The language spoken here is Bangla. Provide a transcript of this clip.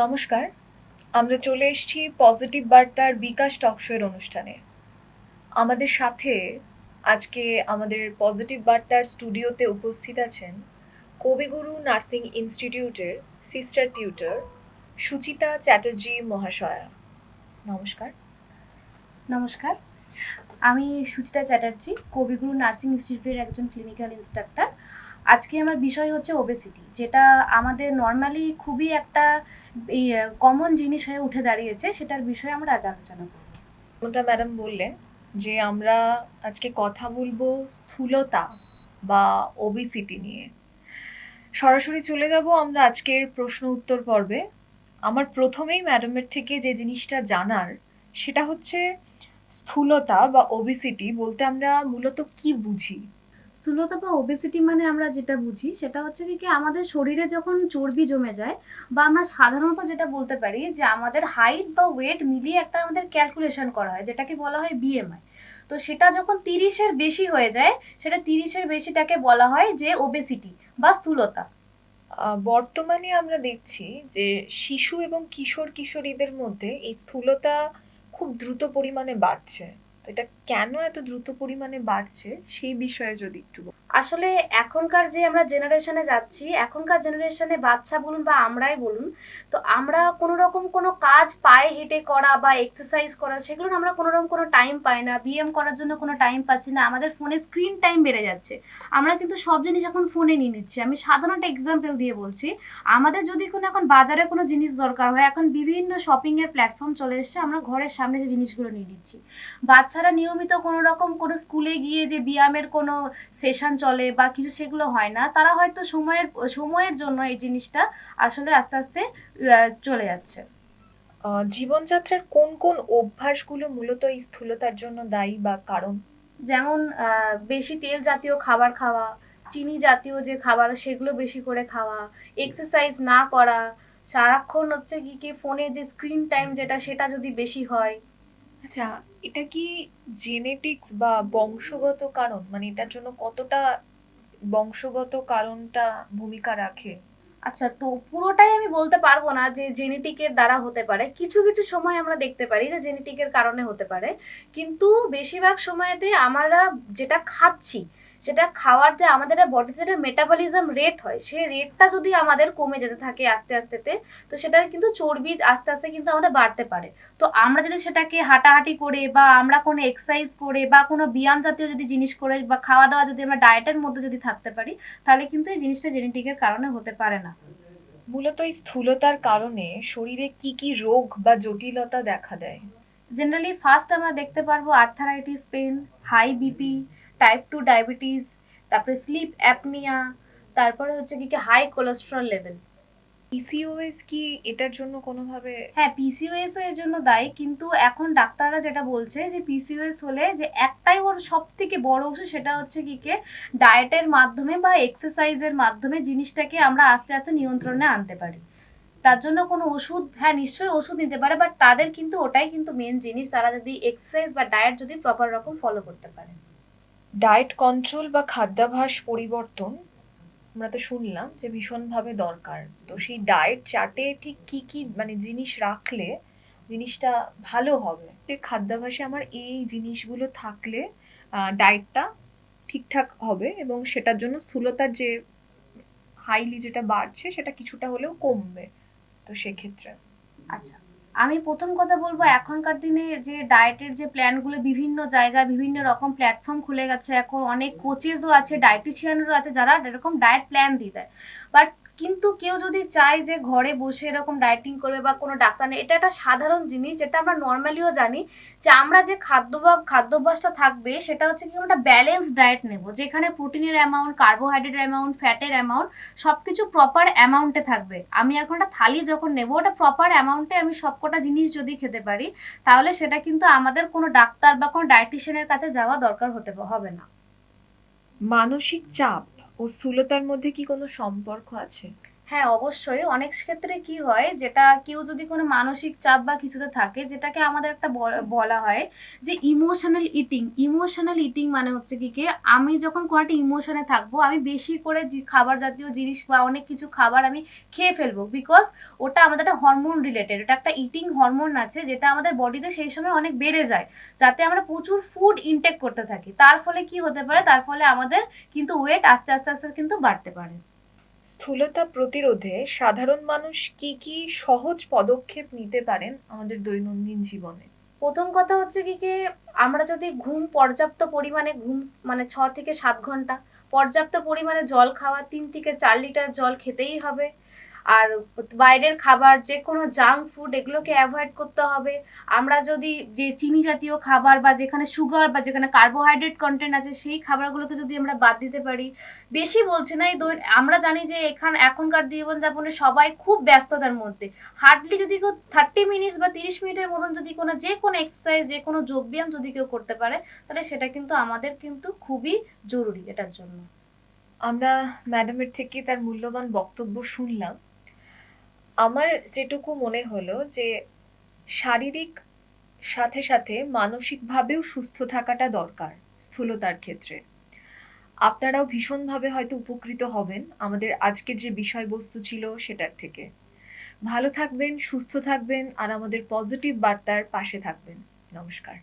নমস্কার, আমরা চলে এসেছি পজিটিভ বার্তার বিকাশ টকশোয়ের অনুষ্ঠানে। আমাদের সাথে আজকে আমাদের পজিটিভ বার্তার স্টুডিওতে উপস্থিত আছেন কবিগুরু নার্সিং ইনস্টিটিউটের সিস্টার টিউটর সুচিতা চ্যাটার্জি মহাশয়া। নমস্কার। নমস্কার। আমি সুচিতা চ্যাটার্জি, কবিগুরু নার্সিং ইনস্টিটিউটের একজন ক্লিনিক্যাল ইনস্ট্রাক্টর আজকে আমার বিষয় হচ্ছে ওবেসিটি যেটা আমাদের নর্মালি খুবই একটা কমন জিনিস হয়ে উঠে দাঁড়িয়েছে, সেটার বিষয়ে আমরা আজ আলোচনা করব। যেমনটা ম্যাডাম বললেন? যে আমরা আজকে কথা বলব স্থূলতা বা ওবিসিটি নিয়ে। সরাসরি চলে যাব আমরা আজকের প্রশ্ন উত্তর পর্বে। আমার প্রথমেই ম্যাডামের থেকে যে জিনিসটা জানার, সেটা হচ্ছে স্থূলতা বা ওবিসিটি বলতে আমরা মূলত কি বুঝি? স্থূলতা বা ওবেসিটি মানে আমরা যেটা বুঝি, সেটা হচ্ছে কি আমাদের শরীরে যখন চর্বি জমে যায়, বা আমরা সাধারণত যেটা বলতে পারি যে, আমাদের হাইট বা ওয়েট মিলিয়ে একটা আমাদের ক্যালকুলেশন করা হয়, যেটাকে বলা হয় বিএমআই তো সেটা যখন তিরিশের বেশি হয়ে যায়, সেটা তিরিশের বেশিটাকে বলা হয় যে ওবেসিটি বা স্থূলতা। বর্তমানে আমরা দেখছি যে, শিশু এবং কিশোর কিশোরীদের মধ্যে এই স্থূলতা খুব দ্রুত পরিমাণে বাড়ছে। এটা কেন এত দ্রুত পরিমাণে বাড়ছে সেই বিষয়ে যদি একটু আসলে এখনকার যে আমরা জেনারেশনে যাচ্ছি, এখনকার জেনারেশনে বাচ্চা বলুন বা আমরাই বলুন, তো আমরা কোনো রকম কোনো কাজ পায়ে হেঁটে করা বা এক্সারসাইজ করা সেগুলো আমরা কোনো রকম কোনো টাইম পাই না। বিএম করার জন্য কোনো টাইম পাচ্ছি না। আমাদের ফোনে স্ক্রিন টাইম বেড়ে যাচ্ছে। আমরা কিন্তু সব জিনিস এখন ফোনে নিয়ে নিচ্ছি। আমি সাধারণ একটা এক্সাম্পল দিয়ে বলছি, আমাদের যদি কোনো এখন বাজারে কোনো জিনিস দরকার হয়, এখন বিভিন্ন শপিং এর প্ল্যাটফর্ম চলে এসেছে, আমরা ঘরের সামনে যে জিনিসগুলো নিয়ে নিচ্ছি। বাচ্চারা নিয়মিত কোনো রকম কোনো স্কুলে গিয়ে যে ব্যায়ামের কোনো সেশন চলে বা কিছু সেগুলো হয় না তারা হয়তো সময়ের সময়ের জন্য এই জিনিসটা আসলে আস্তে আস্তে চলে যাচ্ছে। জীবনযাত্রার কোন কোন অভ্যাসগুলো মূলত এই স্থূলতার জন্য দায়ী বা কারণ? যেমন বেশি তেল জাতীয় খাবার খাওয়া চিনি জাতীয় যে খাবার সেগুলো বেশি করে খাওয়া এক্সারসাইজ না করা সারাক্ষণ হচ্ছে কি কি ফোনে যে স্ক্রিন টাইম যেটা সেটা যদি বেশি হয় আচ্ছা এটা কি জেনেটিক্স বা বংশগত কারণ? মানে এটার জন্য কতটা বংশগত কারণটা ভূমিকা রাখে? আচ্ছা তো পুরোটাই আমি বলতে পারব না যে জেনেটিকের দ্বারা হতে পারে। কিছু কিছু সময় আমরা দেখতে পারি যে জেনেটিকের কারণে হতে পারে। কিন্তু বেশিরভাগ সময়তে আমরা যেটা খাচ্ছি সেটা খাওয়ার যে আমাদের বডিতে যেটা মেটাবলিজম রেট হয় সেই রেটটা যদি আমাদের কমে যেতে থাকে আস্তে আস্তেতে তো সেটা কিন্তু চর্বি আস্তে আস্তে কিন্তু আমাদের বাড়তে পারে। তো আমরা যদি সেটাকে হাঁটাহাঁটি করে বা আমরা কোনো এক্সারসাইজ করে বা কোনো ব্যায়াম জাতীয় যদি জিনিস করে বা খাওয়া দাওয়া যদি আমরা ডায়েটের মধ্যে যদি থাকতে পারি তাহলে কিন্তু এই জিনিসটা জেনেটিকের কারণে হতে পারে না। মূলত এই স্থূলতার কারণে শরীরে কি কি রোগ বা জটিলতা দেখা দেয়? জেনারেলি ফার্স্ট আমরা দেখতে পারব arthritis pain high BP type two diabetes তারপরে স্লিপ অ্যাপনিয়া তারপরে হচ্ছে কি কি হাই কোলেস্ট্রল লেভেল পিসিওএস কি এটার জন্য কোনোভাবে? হ্যাঁ পিসিওএস এর জন্য দায়ী কিন্তু এখন ডাক্তাররা যেটা বলছে যে পিসিওএস হলে যে একটাই ওর সব থেকে বড় ওষুধ সেটা হচ্ছে কি কে ডায়েটের মাধ্যমে বা এক্সারসাইজের মাধ্যমে জিনিসটাকে আমরা আস্তে আস্তে নিয়ন্ত্রণে আনতে পারি। তার জন্য কোনো ওষুধ হ্যাঁ নিশ্চয়ই ওষুধ নিতে পারে বাট তাদের কিন্তু ওটাই কিন্তু মেন জিনিস তারা যদি এক্সারসাইজ বা ডায়েট যদি প্রপার রকম ফলো করতে পারে। ডায়েট কন্ট্রোল বা খাদ্যাভ্যাস পরিবর্তন আমরা তো শুনলাম যে ভীষণভাবে দরকার। তো সেই ডায়েট চার্টে ঠিক কি কি মানে জিনিস রাখলে জিনিসটা ভালো হবে? যে খাদ্যাভ্যাসে আমার এই জিনিসগুলো থাকলে ডায়েটটা ঠিকঠাক হবে এবং সেটার জন্য স্থূলতার যে হাইলি যেটা বাড়ছে সেটা কিছুটা হলেও কমবে। তো সেক্ষেত্রে। আচ্ছা। আমি প্রথম কথা বলব, এখনকার দিনে যে ডায়েটের যে প্ল্যানগুলো বিভিন্ন জায়গায় বিভিন্ন রকম প্ল্যাটফর্ম খুলে গেছে, এখন অনেক কোচেসও আছে ডায়েটিশিয়ানও আছে যারা এরকম ডায়েট প্ল্যান দিয়ে দেয়। বাট কিন্তু কেউ যদি চায় যে ঘরে বসে এরকম ডায়েটিং করবে বা কোনো ডাক্তার নেই, এটা একটা সাধারণ জিনিস, যেটা আমরা নর্মালিও জানি যে আমরা যে খাদ্য বা, খাদ্যাভ্যাসটা থাকবে, সেটা হচ্ছে কি আমরা ব্যালেন্স ডায়েট নেব, যেখানে প্রোটিনের অ্যামাউন্ট কার্বোহাইড্রেট অ্যামাউন্ট ফ্যাটের অ্যামাউন্ট সব কিছু প্রপার অ্যামাউন্টে থাকবে। আমি এখন একটা থালি যখন নেব, ওটা প্রপার অ্যামাউন্টে আমি সবকটা জিনিস যদি খেতে পারি, তাহলে সেটা কিন্তু আমাদের কোনো ডাক্তার বা কোনো ডায়েটিশিয়ানের কাছে যাওয়া দরকার হতে হবে না। মানসিক চাপ ও স্থূলতার মধ্যে কি কোনো সম্পর্ক আছে? হ্যাঁ অবশ্যই। অনেক ক্ষেত্রে কি হয়, যেটা কেউ যদি কোনো মানসিক চাপ বা কিছুতে থাকে, যেটাকে আমাদের একটা বল- হয় যে ইমোশনাল ইটিং ইমোশনাল ইটিং মানে হচ্ছে কি কি, আমি যখন কোনো একটা ইমোশনে থাকব, আমি বেশি করে খাবার জাতীয় জিনিস বা অনেক কিছু খাবার আমি খেয়ে ফেলব বিকজ ওটা আমাদের একটা হরমোন রিলেটেড ওটা একটা ইটিং হরমোন আছে, যেটা আমাদের বডিতে সেই সময় অনেক বেড়ে যায়, যাতে আমরা প্রচুর ফুড ইনটেক করতে থাকি। তার ফলে কি হতে পারে? তার ফলে আমাদের কিন্তু ওয়েট আস্তে আস্তে আস্তে কিন্তু বাড়তে পারে। স্থূলতা প্রতিরোধে সাধারণ মানুষ কি কি সহজ পদক্ষেপ নিতে পারেন আমাদের দৈনন্দিন জীবনে? প্রথম কথা হচ্ছে কি কি, আমরা যদি ঘুম, পর্যাপ্ত পরিমাণে ঘুম মানে ছ থেকে সাত ঘণ্টা পর্যাপ্ত পরিমাণে জল খাওয়া, তিন থেকে চার লিটার জল খেতেই হবে। আর বাইরের খাবার যে কোনো জাঙ্ক ফুড এগুলোকে অ্যাভয়েড করতে হবে। আমরা যদি যে চিনি জাতীয় খাবার বা যেখানে সুগার বা যেখানে কার্বোহাইড্রেট কন্টেন্ট আছে, সেই খাবারগুলোকে যদি আমরা বাদ দিতে পারি, বেশি বলছি না, এই আমরা জানি যে এখান, এখনকার জীবনযাপনে সবাই খুব ব্যস্ততার মধ্যে। হার্ডলি যদি কেউ থার্টি মিনিটস বা তিরিশ মিনিটের মতন যদি কোনো যে কোনো এক্সারসাইজ যে কোনো যোগব্যায়াম যদি কেউ করতে পারে, তাহলে সেটা কিন্তু আমাদের কিন্তু খুবই জরুরি এটার জন্য। আমরা ম্যাডামের থেকে তার মূল্যবান বক্তব্য শুনলাম। আমার যেটুকু মনে হলো যে শারীরিক সাথে সাথে মানসিকভাবেও সুস্থ থাকাটা দরকার স্থূলতার ক্ষেত্রে। আপনারাও ভীষণভাবে হয়তো উপকৃত হবেন আমাদের আজকের যে বিষয়বস্তু ছিল সেটার থেকে। ভালো থাকবেন, সুস্থ থাকবেন, আর আমাদের পজিটিভ বার্তার পাশে থাকবেন। নমস্কার।